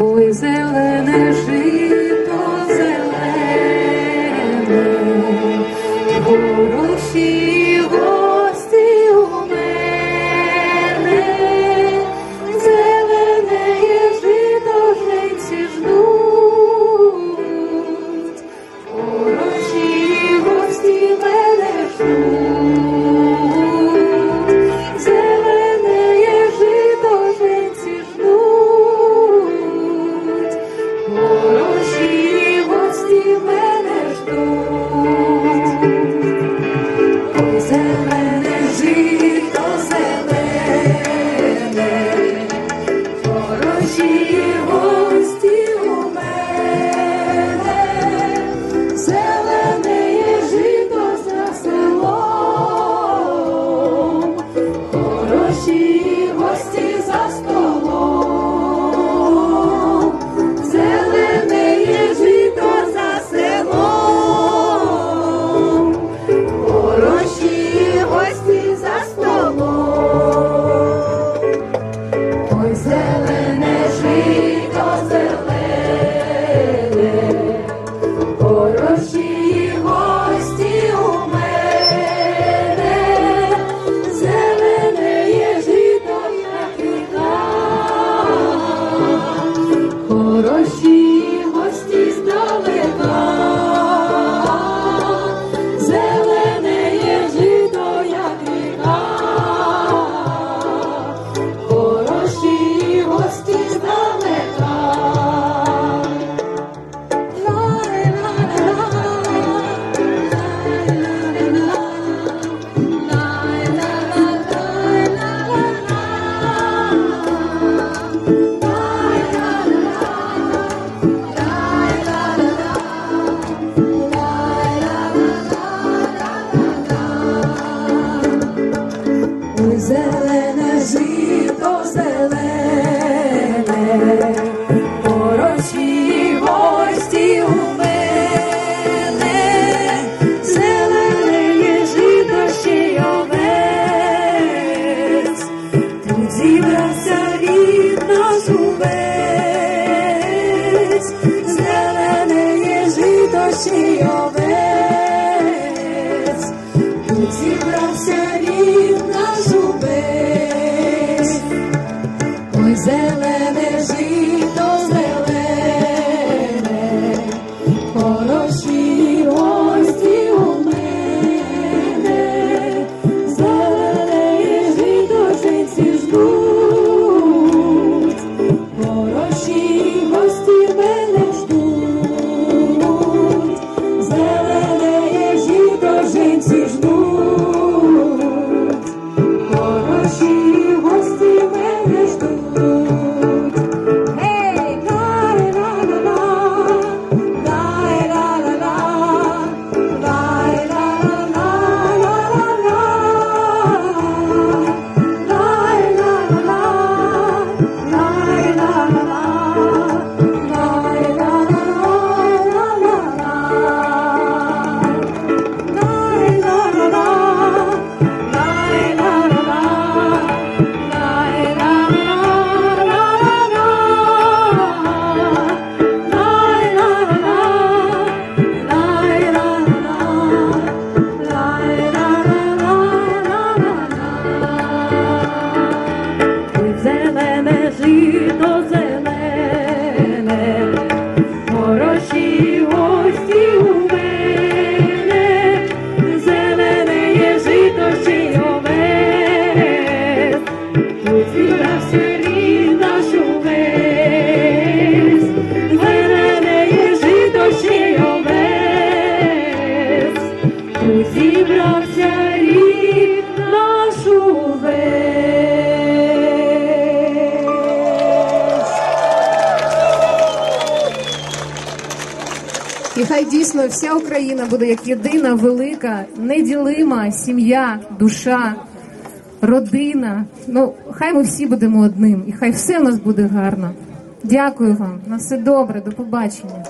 ой, зелене жито зелене, хороші зелене жито зелене, хороші гості у мене, зелене є жито ще й овець, тут зібрався рід наш увесь, зелене є жито ще й овець, тут зібрався рід тут зібрався рід наш увесь. І хай дійсно вся Україна буде як єдина, велика, неділима сім'я, душа, родина. Ну, хай ми всі будемо одним, і хай все у нас буде гарно. Дякую вам. На все добре, до побачення.